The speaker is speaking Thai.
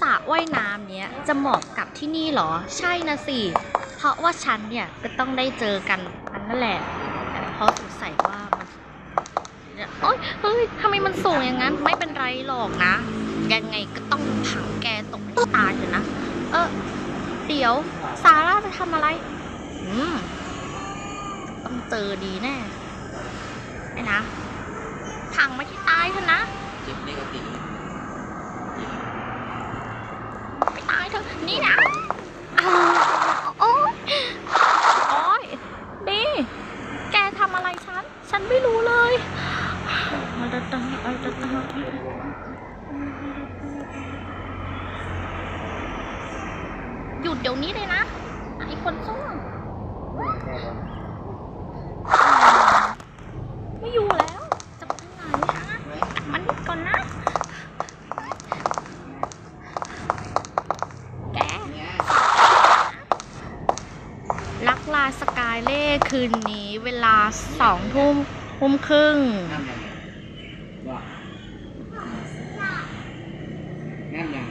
สระว่ายน้ำเนี้ยจะเหมาะกับที่นี่เหรอ ใช่นะสิ เพราะว่าฉันเนี่ยก็ต้องได้เจอกันอันนั่นแหละ แต่เพราะสงสัยว่ามันเนี่ยโอ๊ยเฮ้ยทำไมมันสูงอย่างนั้น ไม่เป็นไรหรอกนะ ยังไงก็ต้องผังแกตกให้ตาอยู่นะ เออ เดี๋ยวซาร่าจะทำอะไร อืม ต้องเจอดีแน่ไอ้นะถังมาที่ตายเถอะนะ จิบนี่ก็ติด ไปตายเถอะ นี่นะอ้าวโอ๊ยโอ๊ยนี่ แกทำอะไรฉัน ฉันไม่รู้เลยหยุดเดี๋ยวนี้เลยนะ ลาสกายเล่คืนนี้เวลาสองทุ่มทุ่มครึ่งนั่นยัง